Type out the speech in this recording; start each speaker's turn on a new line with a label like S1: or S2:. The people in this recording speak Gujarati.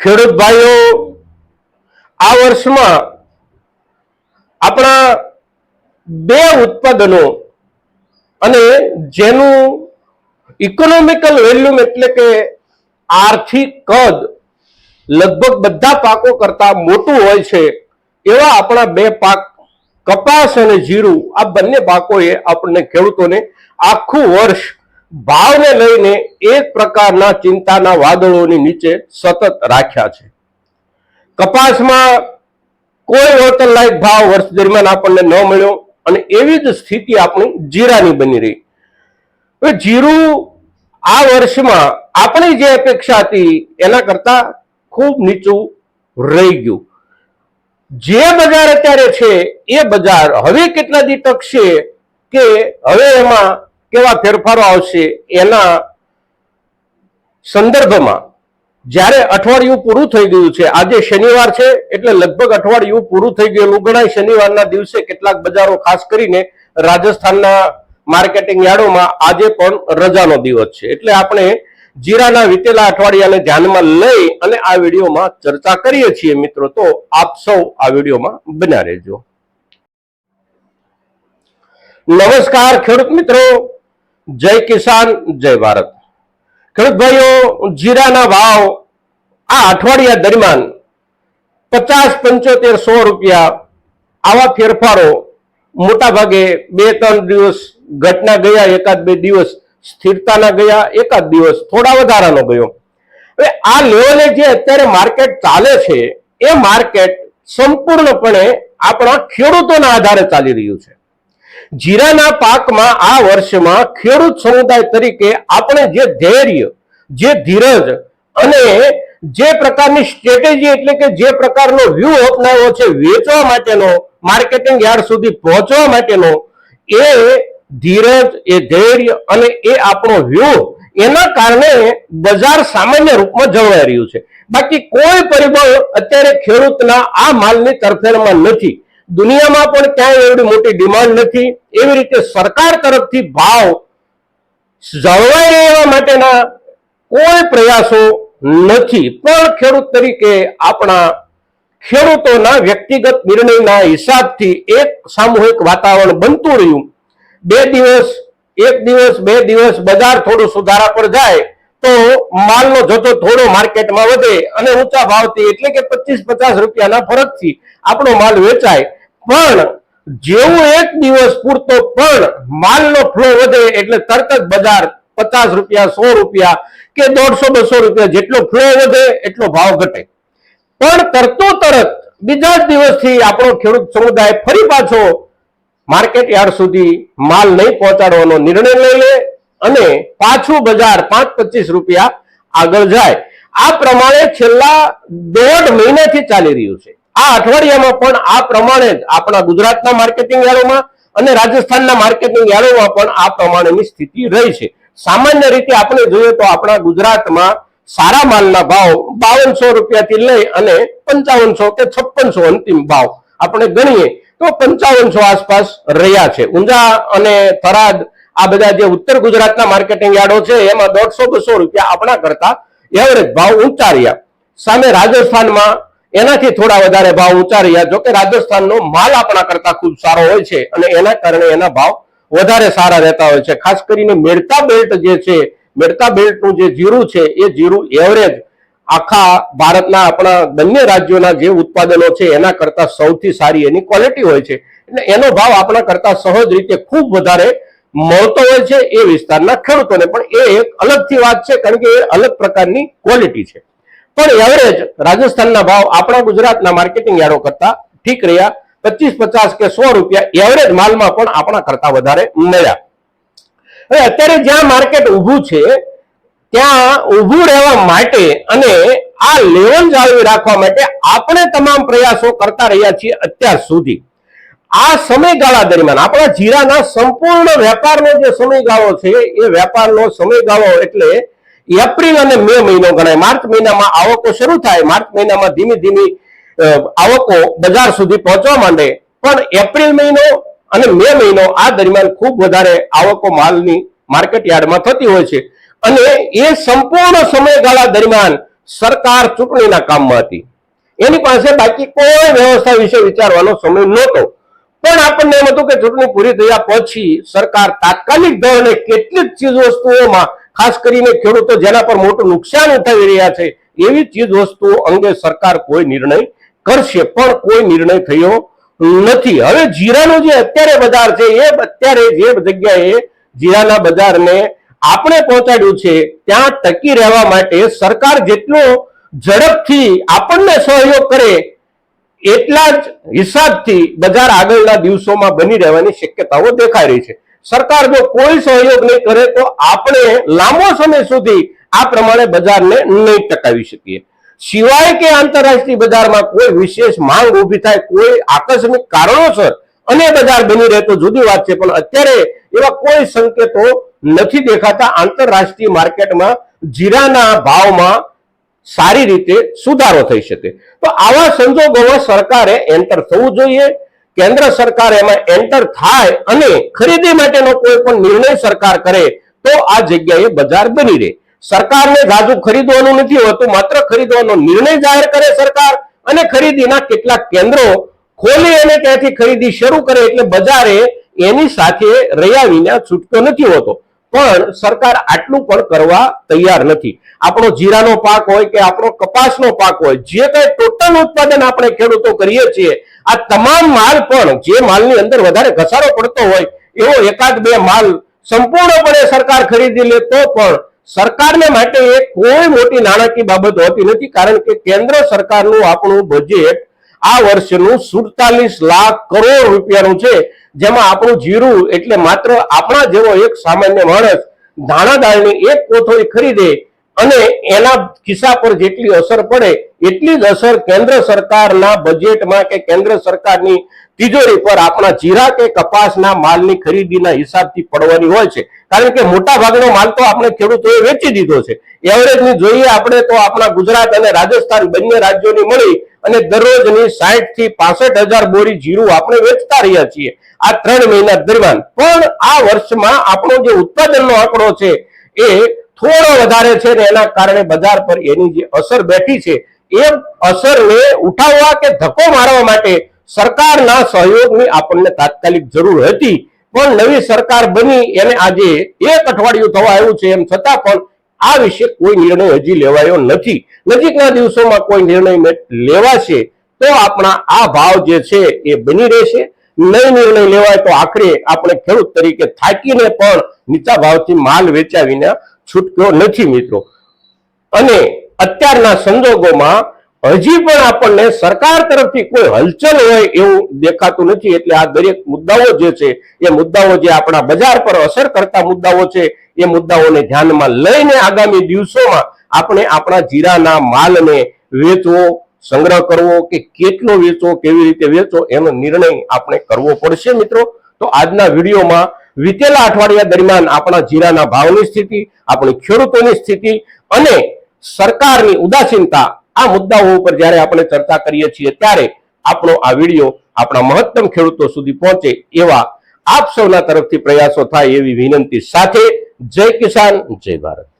S1: ખેડૂત ભાઈઓ, આ વર્ષમાં આપણા બે ઉત્પાદનો અને જેનું ઇકોનોમિકલ વેલ્યુમ એટલે કે આર્થિક કદ લગભગ બધા પાકો કરતા મોટું હોય છે, એવા આપણા બે પાક કપાસ અને જીરું, આ બંને પાકોએ આપણને ખેડૂતોને આખું વર્ષ ભાવને લઈને એક પ્રકારના ચિંતાના વાદળોની નીચે સતત રાખ્યા છે. કપાસમાં કોઈ હોટલ લાયક ભાવ વર્ષ દરમિયાન આપણને ન મળ્યો અને એવી જ સ્થિતિ આપણી જીરાની બની રહી. જીરું આ વર્ષમાં આપણી જે અપેક્ષા હતી એના કરતા ખૂબ નીચું રહી ગયું. જે બજાર અત્યારે છે એ બજાર હવે કેટલા દી ટકશે કે હવે એમાં કેવા ફેરફારો આવશે એના સંદર્ભમાં જ્યારે અઠવાડિયું પૂરું થઈ ગયું છે, આજે શનિવાર છે, એટલે લગભગ અઠવાડિયું પૂરું થઈ ગયેલું ગણાય શનિવારના દિવસે કેટલાક બજારો, ખાસ કરીને રાજસ્થાનના માર્કેટિંગ યાર્ડોમાં આજે પણ રજાનો દિવસ છે. એટલે આપણે જીરાના વીતેલા અઠવાડિયાને ધ્યાનમાં લઈ અને આ વિડીયોમાં ચર્ચા કરીએ છીએ મિત્રો. તો આપ સૌ આ વિડીયોમાં બના રહેજો. નમસ્કાર ખેડૂત મિત્રો. જય કિસાન, જય ભારત. ખેડૂત ભાઈઓ, જીરાના ભાવ આ અઠવાડિયા દરમિયાન પચાસ પંચોતેર સો રૂપિયા. આવા ફેરફારો મોટાભાગે બે ત્રણ દિવસ ઘટના ગયા, એકાદ બે દિવસ સ્થિરતાના ગયા, એકાદ દિવસ થોડા વધારાનો ગયો. હવે આ લેવલે જે અત્યારે માર્કેટ ચાલે છે, એ માર્કેટ સંપૂર્ણપણે આપણા ખેડૂતોના આધારે ચાલી રહ્યું છે. જીરાના પાકમાં આ વર્ષમાં ખેડૂત સમુદાય તરીકે આપણે જે ધૈર્ય, જે ધીરજ અને જે પ્રકારની સ્ટ્રેટેજી એટલે કે જે પ્રકારનો વ્યૂહ અપનાવ્યો છે વેચવા માટેનો માર્કેટિંગ યાર્ડ સુધી પહોંચવા માટેનો, એ ધીરજ, એ ધૈર્ય અને એ આપણો વ્યૂહ એના કારણે બજાર સામાન્ય રૂપમાં જળવાઈ રહ્યું છે. બાકી કોઈ પરિબળ અત્યારે ખેડૂતના આ માલની તરફેણમાં નથી. દુનિયામાં પણ ક્યાંય એવડી મોટી ડિમાન્ડ નથી. એવી રીતે સરકાર તરફથી ભાવ જળવાઈ રહેવા માટેના કોઈ પ્રયાસો નથી. પણ ખેડૂત તરીકે આપણા ખેડૂતોના વ્યક્તિગત નિર્ણયના હિસાબથી એક સામૂહિક વાતાવરણ બનતું રહ્યું. બે દિવસ, એક દિવસ, બે દિવસ બજાર થોડું સુધારા પર જાય. તો માલનો જથ્થો થોડો માર્કેટમાં વધે અને ઊંચા ભાવથી એટલે કે પચીસ પચાસ રૂપિયાના ફરકથી આપણો માલ વેચાય. પણ જેવું એક દિવસ પૂરતો પણ માલનો ફ્લો વધે એટલે તરત જ બજાર પચાસ રૂપિયા, સો રૂપિયા કે દોઢસો, બસો રૂપિયા જેટલો ફ્લો વધે એટલો ભાવ ઘટે. પણ તરતો તરત બીજા જ દિવસથી આપણો ખેડૂત સમુદાય ફરી પાછો માર્કેટ યાર્ડ સુધી માલ નહીં પહોંચાડવાનો નિર્ણય લઈ લે અને પાછું બજાર પાંચ પચીસ રૂપિયા આગળ જાય. આ પ્રમાણે છેલ્લા દોઢ મહિનાથી ચાલી રહ્યું છે. આ અઠવાડિયામાં પણ આ પ્રમાણે જ આપણા ગુજરાતના માર્કેટિંગ યાર્ડોમાં અને રાજસ્થાનના માર્કેટિંગ યાર્ડોમાં પણ આ પ્રમાણેની સ્થિતિ રહી છે. સામાન્ય રીતે આપણે જોઈએ તો આપણા ગુજરાતમાં સારા માલના ભાવ બાવનસો રૂપિયાથી લઈ અને પંચાવનસો કે છપ્પનસો અંતિમ ભાવ આપણે ગણીએ તો પંચાવનસો આસપાસ રહ્યા છે. ઊંઝા અને થરાદ આ બધા જે ઉત્તર ગુજરાતના માર્કેટિંગ યાર્ડો છે, એમાં દોઢસો બસો રૂપિયા આપણા કરતા એવરેજ ભાવ ઊંચા રહ્યા સામે રાજસ્થાનમાં એનાથી થોડા વધારે ભાવ ઊંચા રહ્યા જોકે રાજસ્થાનનો માલ આપણા કરતા ખૂબ સારો હોય છે અને એના કારણે એના ભાવ વધારે સારા રહેતા હોય છે. ખાસ કરીને મેડતા બેલ્ટ જે છે મેડતા બેલ્ટનું જે જીરું છે, એ જીરું એવરેજ આખા ભારતના આપણા બંને રાજ્યોના જે ઉત્પાદનો છે, એના કરતા સૌથી સારી એની ક્વોલિટી હોય છે. એટલે એનો ભાવ આપણા કરતા સહજ રીતે ખૂબ વધારે મળતો હોય છે એ વિસ્તારના ખેડૂતોને. પણ એ એક અલગથી વાત છે, કારણ કે એ અલગ પ્રકારની ક્વોલિટી છે. પણ એવરેજ રાજસ્થાનના ભાવ આપણા ગુજરાતના માર્કેટિંગ યાર્ડો કરતા ઠીક રહ્યા. પચીસ, પચાસ કે સો રૂપિયા એવરેજ માલમાં પણ આપણા કરતા વધારે મળ્યા. હવે અત્યારે જ્યાં માર્કેટ ઊભું છે, ત્યાં ઊભું રહેવા માટે અને આ લેવલ જાળવી રાખવા માટે આપણે તમામ પ્રયાસો કરતા રહ્યા છીએ અત્યાર સુધી. આ સમયગાળા દરમિયાન આપણા જીરાના સંપૂર્ણ વેપારનો જે સમયગાળો છે, એ વેપારનો સમયગાળો એટલે એપ્રિલ અને મે મહિનો ગણાય. માર્ચ મહિનામાં આવકો શરૂ થાય. માર્ચ મહિનામાં ધીમી ધીમી આવકો બજાર સુધી પહોંચવા માંડે. પણ એપ્રિલ મહિનો અને મે મહિનો આ દરમિયાન ખૂબ વધારે આવકો માલની માર્કેટ યાર્ડમાં થતી હોય છે. અને એ સંપૂર્ણ સમયગાળા દરમિયાન સરકાર ચૂંટણીના કામમાં હતી. એની પાસે બાકી કોઈ વ્યવસ્થા વિશે વિચારવાનો સમય નહોતો. પણ આપણને એમ હતું કે ચૂંટણી પૂરી થયા પછી સરકાર તાત્કાલિક ધોરણે કેટલીક ચીજ વસ્તુઓમાં ખાસ કરીને ખેડૂતો જેના પર મોટું નુકસાન ઉઠાવી રહ્યા છે, એવી ચીજ વસ્તુઓ અંગે સરકાર કોઈ નિર્ણય કરશે, પણ કોઈ નિર્ણય થયો નથી. હવે જીરાનો જે અત્યારે બજાર છે, એ અત્યારે જે જગ્યાએ જીરાના બજારને આપણે પહોંચાડ્યું છે, ત્યાં ટકી રહેવા માટે સરકાર જેટલો ઝડપથી આપણને સહયોગ કરે એટલા જ હિસાબથી બજાર આગળના દિવસોમાં બની રહેવાની શક્યતાઓ દેખાઈ રહી છે. સરકાર જો કોઈ સહયોગ નહીં કરે તો આપણે લાંબો સમય સુધી આ પ્રમાણે બજારને નહીં ટકાવી શકીએ. સિવાય કે આંતરરાષ્ટ્રીય બજારમાં કોઈ વિશેષ માંગ ઊભી થાય, કોઈ આકસ્મિક કારણોસર અને બજાર બની રહે તો જુદી વાત છે, પણ અત્યારે એવા કોઈ સંકેતો નથી દેખાતા આંતરરાષ્ટ્રીય માર્કેટમાં જીરાના ભાવમાં સારી રીતે સુધારો થઈ શકે. તો આવા સંજોગોમાં સરકારે એન્ટર થવું જોઈએ. કેન્દ્ર સરકાર એમાં એન્ટર થાય અને ખરીદી માટેનો કોઈ પણ નિર્ણય સરકાર કરે, તો આ જગ્યાએ બજાર બની રહે. સરકારને ગાજુ ખરીદવાનું નથી હોતું, માત્ર ખરીદવાનો નિર્ણય જાહેર કરે સરકાર અને ખરીદીના કેટલાક કેન્દ્રો ખોલી અને ત્યાંથી ખરીદી શરૂ કરે એટલે બજારે એની સાથે રહ્યા વિના છૂટતો નથી હોતો. પણ સરકાર આટલું પણ કરવા તૈયાર નથી. આપણો જીરાનો પાક હોય કે આપણો કપાસનો પાક હોય, જે કઈ ટોટલ ઉત્પાદન આપણે ખેડૂતો કરીએ છીએ, આ તમામ માલ પણ જે માલની અંદર વધારે ઘસારો પડતો હોય, એવો એકાદ બે માલ સંપૂર્ણપણે સરકાર ખરીદી લે તો પણ સરકારને માટે એ કોઈ મોટી નાણાકીય બાબત હોતી નથી, કારણ કે કેન્દ્ર સરકારનું આપણું બજેટ આ વર્ષનું સુડતાલીસ લાખ કરોડ રૂપિયાનું છે. જેમાં આપણું જીરું એટલે માત્ર આપણા જેવો એક સામાન્ય માણસ દાણાદાળની એક કોથળી ખરીદે અને એના ખિસ્સા પર જેટલી અસર પડે એટલી જ અસર કેન્દ્ર સરકારના બજેટમાં કે કેન્દ્ર સરકારની તિજોરી પર આપણા જીરા કે કપાસના માલની ખરીદીના હિસાબથી પડવાની હોય છે. કારણ કે મોટા ભાગનો માલ તો આપણે ખેડૂતોએ વેચી દીધો છે. એવરેજની જોઈએ આપણે તો આપણા ગુજરાત અને રાજસ્થાન બંને રાજ્યોની મળી અને દરરોજની સાઠથી પાસઠ હજાર બોરી જીરું આપણે વેચતા રહ્યા છીએ આ ત્રણ મહિના દરમિયાન. પણ આ વર્ષમાં આપણો જે ઉત્પાદનનો આંકડો છે એ થોડો વધારે છે ને એના કારણે બજાર પર એની જે અસર બેઠી છે, એ અસરને ઉઠાવવા કે ધક્કો મારવા માટે સરકારના સહયોગની આપણને તાત્કાલિક જરૂર હતી. પણ નવી સરકાર બની, એને આજે એક અઠવાડિયું થવા આવ્યું છે, એમ છતાં પણ આ વિશે કોઈ નિર્ણય હજી લેવાયો નથી. નજીકના દિવસોમાં કોઈ નિર્ણય લેવાશે તો આપણા આ ભાવ જે છે એ બની રહેશે. નહીં નિર્ણય લેવાય તો આખરે આપણે ખેડૂત તરીકે થાકીને પણ નીચા ભાવથી માલ વેચ્યા વિના છૂટક્યો નથી મિત્રો. અને અત્યારના સંજોગોમાં હજી પણ આપણને સરકાર તરફથી કોઈ હલચલ હોય એવું દેખાતું નથી. એટલે આ દરેક મુદ્દાઓ જે છે, એ મુદ્દાઓ જે આપણા બજાર પર અસર કરતા મુદ્દાઓ છે, એ મુદ્દાઓને ધ્યાનમાં લઈને આગામી દિવસોમાં આપણે આપણા જીરાના માલને વેચવો, સંગ્રહ કરવો કે કેટલો વેચવો, કેવી રીતે વેચવો, એનો નિર્ણય આપણે કરવો પડશે મિત્રો. તો આજના વિડીયોમાં વીતેલા અઠવાડિયા દરમિયાન આપણા જીરાના ભાવની સ્થિતિ, આપણી ખેડૂતોની સ્થિતિ અને સરકારની ઉદાસીનતા આ મુદ્દાઓ ઉપર જ્યારે આપણે ચર્ચા કરીએ છીએ, ત્યારે આપણો આ વીડિયો આપણા મહત્તમ ખેડૂતો સુધી પહોંચે એવા આપ સૌના તરફથી પ્રયાસો થાય એવી વિનંતી સાથે. જય કિસાન, જય ભારત.